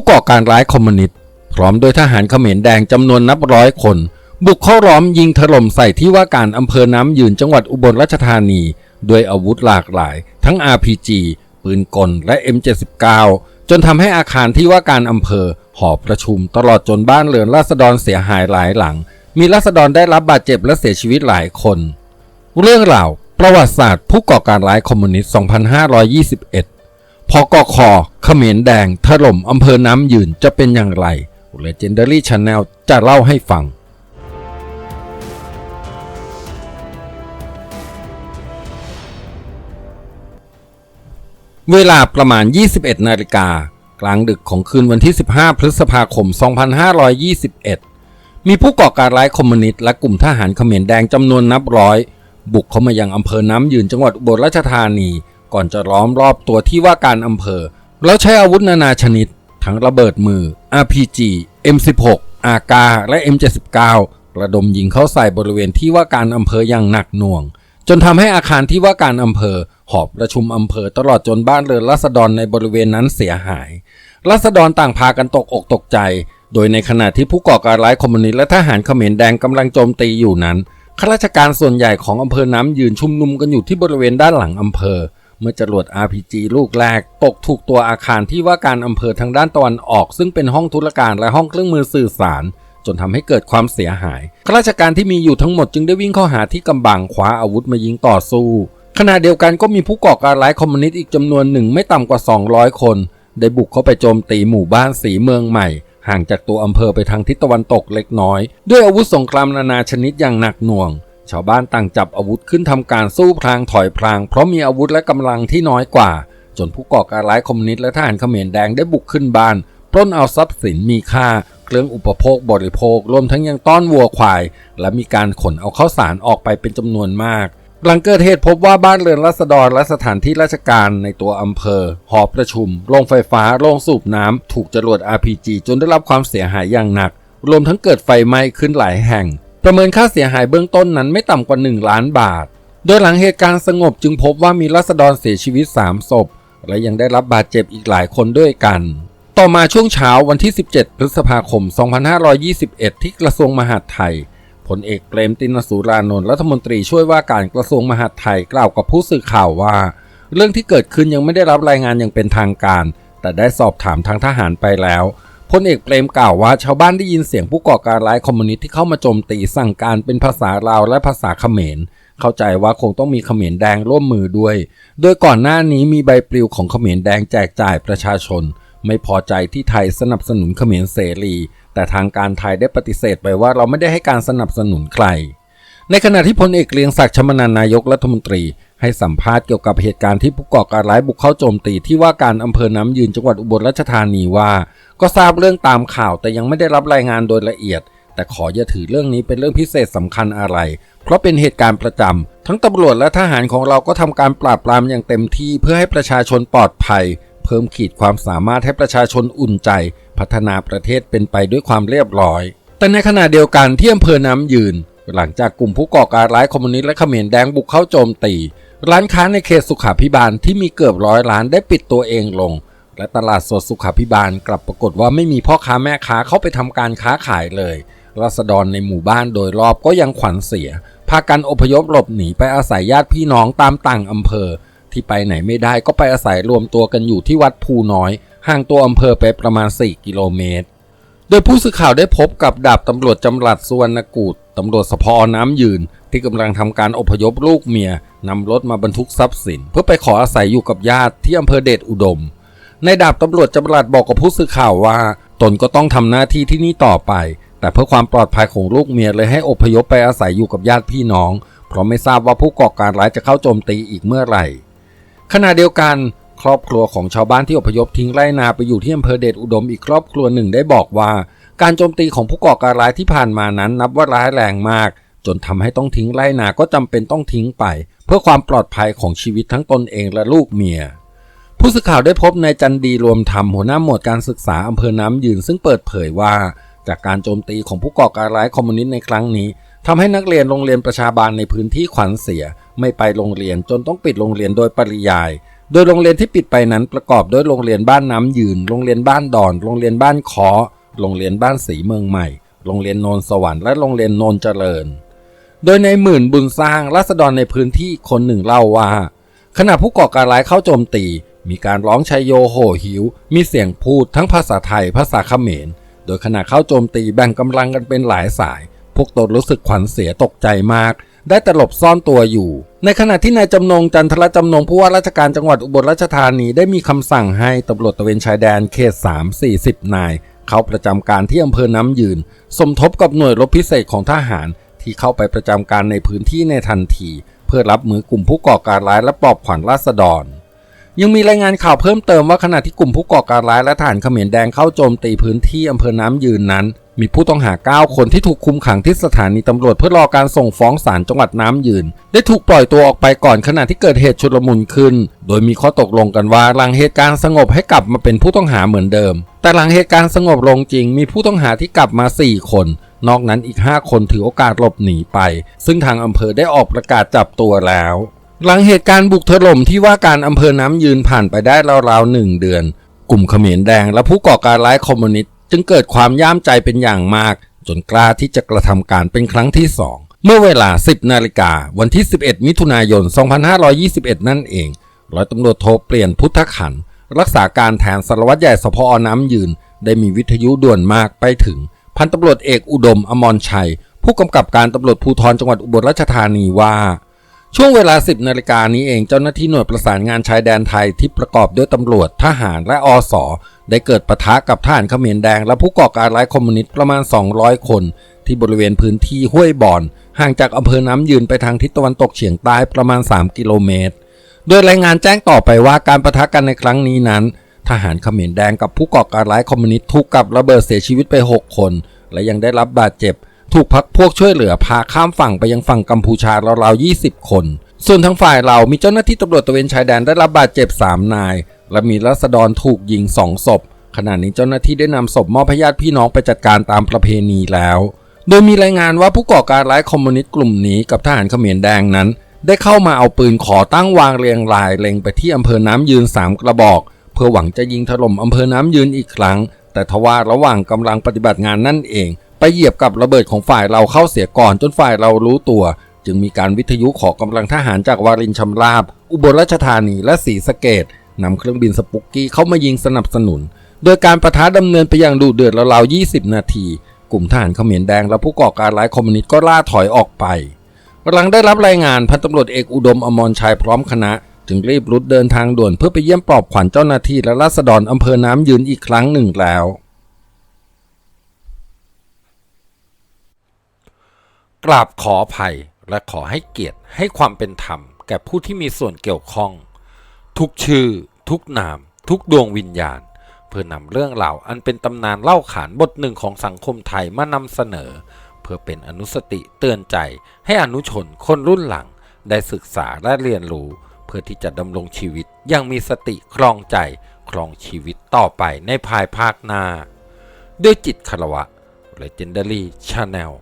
ผู้ก่อการร้ายคอมมิวนิสต์พร้อมโดยทหารเขมรแดงจำนวนนับร้อยคน บุกเข้าล้อมยิงถล่มใส่ที่ว่าการอำเภอน้ำยืนจังหวัดอุบลราชธานีด้วยอาวุธหลากหลาย ทั้ง RPG ปืนกลและ M79 จนทำให้อาคารที่ว่าการอำเภอ หอประชุมตลอดจนบ้านเรือนราษฎรเสียหายหลายหลัง มีราษฎรได้รับบาดเจ็บและเสียชีวิตหลายคน เรื่องราวประวัติศาสตร์ผู้ก่อการร้ายคอมมิวนิสต์ 2521 พอกอคอเขมรแดงถล่มอำเภอน้ำยืนจะเป็นอย่างไร Legendary Channel จะเล่าให้ฟัง เวลาประมาณ 21 นาฬิกากลางดึกของคืนวันที่ 15 พฤษภาคม 2521 มีผู้ก่อการร้ายคอมมิวนิสต์และกลุ่มทหารเขมรแดงจำนวนนับร้อย บุกเข้ามายังอำเภอน้ำยืนจังหวัดอุบลราชธานี ก่อนจะล้อมรอบตัวที่ว่าการอำเภอ แล้วใช้อาวุธนานาชนิด ทั้งระเบิดมือ RPG M16 AK และ M79 ระดมยิงเข้าใส่บริเวณที่ว่าการอำเภออย่างหนักหน่วง จนทำให้อาคารที่ว่าการอำเภอ หอบประชุมอำเภอตลอดจนบ้านเรือนราษฎรในบริเวณนั้นเสียหายราษฎรต่างพากันตกอกตกใจ โดยในขณะที่ผู้ก่อการร้ายคอมมิวนิสต์และทหารเขมรแดงกำลังโจมตีอยู่นั้นข้าราชการส่วนใหญ่ของอำเภอน้ำยืนชุมนุมกันอยู่ที่บริเวณด้านหลังอำเภอ เมื่อจรวด RPG ลูกแรกตกถูกตัวอาคารที่ว่าการอำเภอทางด้านตะวันออก ซึ่งเป็นห้องธุรการและห้องเครื่องมือสื่อสาร จนทำให้เกิดความเสียหายข้าราชการที่มีอยู่ทั้งหมดจึงได้วิ่งเข้าหาที่กำบังคว้าอาวุธมายิงต่อสู้ขณะเดียวกันก็มีผู้ก่อการร้ายคอมมิวนิสต์อีกจำนวนหนึ่งไม่ต่ำกว่า 200 คน ได้บุกเข้าไปโจมตีหมู่บ้านสีเมืองใหม่ ห่างจากตัวอำเภอไปทางทิศตะวันตกเล็กน้อย ด้วยอาวุธสงครามนานาชนิดอย่างหนักหน่วง ชาวบ้านต่างจับอาวุธขึ้นทำการสู้พลางถอยพลาง เพราะมีอาวุธและกำลังที่น้อยกว่า จนผู้ก่อการร้ายคอมมิวนิสต์และทหารเขมรแดงได้บุกขึ้นบ้านปล้นเอาทรัพย์สินมีค่า เครื่องอุปโภคบริโภค รวมทั้งยังต้อนวัวควาย และมีการขนเอาข้าวสารออกไปเป็นจำนวนมาก หลังเกิดเหตุพบว่าบ้านเรือนราษฎรและสถานที่ราชการในตัวอำเภอ หอประชุม โรงไฟฟ้า โรงสูบน้ำ ถูกจรวด RPG จนได้รับความเสียหายอย่างหนัก รวมทั้งเกิดไฟไหม้ขึ้นหลายแห่ง ประเมินค่าเสียหายเบื้องต้นนั้นไม่ต่ำกว่า 1 ล้านบาท โดยหลังเหตุการณ์สงบจึงพบว่ามีราษฎรเสียชีวิต 3 ศพ และยังได้รับบาดเจ็บอีกหลายคนด้วยกัน ต่อมาช่วงเช้าวันที่ 17 พฤษภาคม 2521 ที่กระทรวงมหาดไทยพลเอกเปรมตินสูรานนท์รัฐมนตรีช่วยว่าการกระทรวงมหาดไทยกล่าวกับผู้สื่อข่าวว่า เรื่องที่เกิดขึ้นยังไม่ได้รับรายงานอย่างเป็นทางการ แต่ได้สอบถามทางทหารไปแล้ว พลเอกเปรมกล่าวว่าชาวบ้านได้ยินเสียงผู้ก่อการร้ายคอมมิวนิสต์ที่เข้ามาโจมตีสั่งการเป็นภาษาลาวและภาษาเขมร เข้าใจว่าคงต้องมีเขมรแดงร่วมมือด้วย โดยก่อนหน้านี้มีใบปลิวของเขมรแดงแจกจ่ายประชาชน ไม่พอใจที่ไทยสนับสนุนเขมรเสรี แต่ทางการไทยได้ปฏิเสธไปว่าเราไม่ได้ให้การสนับสนุนใครในขณะที่พลเอกเกรียงศักดิ์ชมนันนายกรัฐมนตรี ให้สัมภาษณ์เกี่ยวกับเหตุการณ์ที่ผู้ก่อการร้ายบุกเข้าโจมตีที่ว่าการอำเภอน้ำยืนจังหวัดอุบลราชธานีว่า ก็ทราบเรื่องตามข่าวแต่ยังไม่ได้รับรายงานโดยละเอียด แต่ขออย่าถือเรื่องนี้เป็นเรื่องพิเศษสำคัญอะไร เพราะเป็นเหตุการณ์ประจำทั้งตำรวจและทหารของเราก็ทำการปราบปรามอย่างเต็มที่เพื่อให้ประชาชนปลอดภัย เพิ่มขีดความสามารถให้ประชาชนอุ่นใจ พัฒนาประเทศเป็นไปด้วยความเรียบร้อย แต่ในขณะเดียวกันที่อำเภอน้ำยืน หลังจากกลุ่มผู้ก่อการร้ายคอมมิวนิสต์และเขมรแดงบุกเข้าโจมตี ร้านค้าในเขตสุขาพิบาลที่มีเกือบร้อยร้านได้ปิดตัวเองลง และตลาดสดสุขาพิบาลกลับปรากฏว่าไม่มีพ่อค้าแม่ค้าเข้าไปทำการค้าขายเลยรัษฎรในหมู่บ้านโดยรอบก็ยังขวัญเสีย พากันอพยพหลบหนีไปอาศัยญาติพี่น้องตามต่างอำเภอ ที่ไปไหนไม่ได้ก็ไปอาศัยรวมตัวกันอยู่ที่วัดภูน้อย ห่างตัวอำเภอไปประมาณ 4 กิโลเมตร โดยผู้สื่อข่าวได้พบกับดาบตำรวจจำรัดสุวรรณกูด ตำรวจสพน้ำยืนที่กำลังทำการอพยพลูกเมียนำรถมาบรรทุกทรัพย์สิน เพื่อไปขออาศัยอยู่กับญาติที่อำเภอเดชอุดม ในดาบตำรวจจำรัดบอกกับผู้สื่อข่าวว่า ตนก็ต้องทำหน้าที่ที่นี่ต่อไป แต่เพื่อความปลอดภัยของลูกเมียเลยให้อพยพไปอาศัยอยู่กับญาติพี่น้อง เพราะไม่ทราบว่าผู้ก่อการร้ายจะเข้าโจมตีอีกเมื่อไหร่ ขณะเดียวกัน ครอบครัวของชาวบ้านที่อพยพทิ้งไร่นาไปอยู่ที่อำเภอเดชอุดมอีกครอบครัวหนึ่งได้บอกว่า การโจมตีของผู้ก่อการร้ายที่ผ่านมานั้นนับว่าร้ายแรงมาก จนทำให้ต้องทิ้งไร่นาก็จำเป็นต้องทิ้งไป เพื่อความปลอดภัยของชีวิตทั้งตนเองและลูกเมีย ผู้สื่อข่าวได้พบนายจันดีรวมธรรมหัวหน้าหมวดการศึกษาอำเภอน้ำยืน ซึ่งเปิดเผยว่า จากการโจมตีของผู้ก่อการร้ายคอมมิวนิสต์ในครั้งนี้ทำให้นักเรียนโรงเรียนประชาบาลในพื้นที่ขวัญเสีย ไม่ไปโรงเรียนจนต้องปิดโรงเรียนโดยปริยาย โดยโรงเรียนที่ปิดไปนั้นประกอบด้วยโรงเรียนบ้านน้ำยืน โรงเรียนบ้านดอน โรงเรียนบ้านคอ โรงเรียนบ้านสีเมืองใหม่ โรงเรียนโนนสวรรค์และโรงเรียนโนนเจริญ โดยในหมื่นบุญสร้างรัษฎรในพื้นที่คนหนึ่งเล่าว่า ขณะผู้ก่อการร้ายเข้าโจมตี มีการร้องชัยโยโห่หิว มีเสียงพูดทั้งภาษาไทยภาษาเขมร โดยขณะเข้าโจมตีแบ่งกำลังกันเป็นหลายสาย พวกตนรู้สึกขวัญเสียตกใจมากได้แต่หลบซ่อนตัวอยู่ ในขณะที่นายจำนงจันทรจำนงผู้ว่าราชการจังหวัดอุบลราชธานีได้มีคำสั่งให้ตำรวจตะเวนชายแดนเขต3 40 นายเข้าประจำการที่อำเภอน้ำยืน สมทบกับหน่วยรบพิเศษของทหารที่เข้าไปประจำการในพื้นที่ในทันที เพื่อรับมือกลุ่มผู้ก่อการร้ายและปลอบขวัญราษฎร ยังมีรายงานข่าวเพิ่มเติมว่าขณะที่กลุ่มผู้ก่อการร้ายและทหารเขมรแดงเข้าโจมตีพื้นที่อำเภอน้ำยืนนั้น มีผู้ต้องหา 9 คนที่ถูกคุมขังที่สถานีตำรวจเพื่อรอการส่งฟ้องศาลจังหวัดน้ำยืน ได้ถูกปล่อยตัวออกไปก่อนขณะที่เกิดเหตุชุลมุนขึ้น โดยมีข้อตกลงกันว่าหลังเหตุการณ์สงบให้กลับมาเป็นผู้ต้องหาเหมือนเดิม แต่หลังเหตุการณ์สงบลงจริง มีผู้ต้องหาที่กลับมา 4 คน นอกนั้นอีก 5 คนถือโอกาสหลบหนีไป ซึ่งทางอำเภอได้ออกประกาศจับตัวแล้วหลังเหตุการณ์บุกถล่มที่ว่าการอำเภอน้ำยืนผ่านไปได้ราวๆหนึ่งเดือน กลุ่มเขมรแดงและผู้ก่อการร้ายคอมมิวนิสต์ จึงเกิดความย่ามใจเป็นอย่างมาก จนกล้าที่จะกระทำการเป็นครั้งที่สองเมื่อเวลา 10 นาฬิกาวันที่ 11 มิถุนายน 2521 นั่นเอง ร้อยตำรวจโทเปลี่ยนพุทธขัน รักษาการแทนสารวัตรใหญ่สพอน้ำยืน ได้มีวิทยุด่วนมากไปถึง พันตำรวจเอกอุดมอมรชัย ผู้กำกับการตำรวจภูธรจังหวัดอุบลราชธานีว่า ช่วงเวลา 10 นาฬิกานี้เองเจ้าหน้าที่หน่วยประสานงานชายแดนไทยที่ประกอบด้วยตำรวจทหารและอส ได้เกิดปะทะกับทหารเขมรแดง และผู้ก่อการร้ายคอมมิวนิสต์ประมาณ 200 คน ที่บริเวณพื้นที่ห้วยบ่อน ห่างจากอำเภอน้ำยืนไปทางทิศตะวันตกเฉียงใต้ประมาณ 3 กิโลเมตร โดยรายงานแจ้งต่อไปว่าการประทะกันในครั้งนี้นั้น ทหารเขมรแดงกับผู้ก่อการร้ายคอมมิวนิสต์ถูกกับระเบิดเสียชีวิตไป 6 คน และยังได้รับบาดเจ็บ ถูกพักพวกช่วยเหลือพาข้ามฝั่งไปยังฝั่งกัมพูชาราวๆ20 คนส่วนทางฝ่ายเรามีเจ้าหน้าที่ตำรวจตะเวนชายแดนได้รับบาดเจ็บ 3 นาย และมีรัษฎรถูกยิง2ศพ ขณะนี้เจ้าหน้าที่ได้นำศพมอบให้ญาติพี่น้องไปจัดการตามประเพณีแล้ว โดยมีรายงานว่าผู้ก่อการร้ายคอมมิวนิสต์กลุ่มนี้กับทหารเขมรแดงนั้น ได้เข้ามาเอาปืนขอตั้งวางเรียงรายเล็งไปที่อำเภอน้ำยืน3กระบอก เพื่อหวังจะยิงถล่มอำเภอน้ำยืนอีกครั้ง แต่ทว่าระหว่างกำลังปฏิบัติงานนั่นเอง ไปเหยียบกับระเบิดของฝ่ายเราเข้าเสียก่อนจนฝ่ายเรารู้ตัว จึงมีการวิทยุขอกำลังทหารจากวารินชำราบ อุบลราชธานีและศรีสะเกด นำเครื่องบินสปุกกี้เข้ามายิงสนับสนุน โดยการประทะดำเนินไปอย่างดุเดือดราวๆ20 นาที กลุ่มทหารเขมรแดงและผู้ก่อการร้ายคอมมิวนิสต์ก็ล่าถอยออกไป หลังได้รับรายงานพันตำรวจเอกอุดมอมรชัยพร้อมคณะ จึงรีบรุดเดินทางด่วนเพื่อไปเยี่ยมปลอบขวัญเจ้าหน้าที่และราษฎรอำเภอน้ำยืนอีกครั้งหนึ่งแล้วกราบขออภัยและขอให้เกียรติให้ความเป็นธรรม แก่ผู้ที่มีส่วนเกี่ยวข้อง ทุกชื่อ ทุกนาม ทุกดวงวิญญาณ เพื่อนำเรื่องราวอันเป็นตำนานเล่าขานบทหนึ่งของสังคมไทยมานำเสนอ เพื่อเป็นอนุสติเตือนใจให้อนุชนคนรุ่นหลัง ได้ศึกษาและเรียนรู้ เพื่อที่จะดำรงชีวิตอยังมีสติครองใจครองชีวิตต่อไปในภายภาคหน้า ด้วยจิตคารวะ Legendary Channel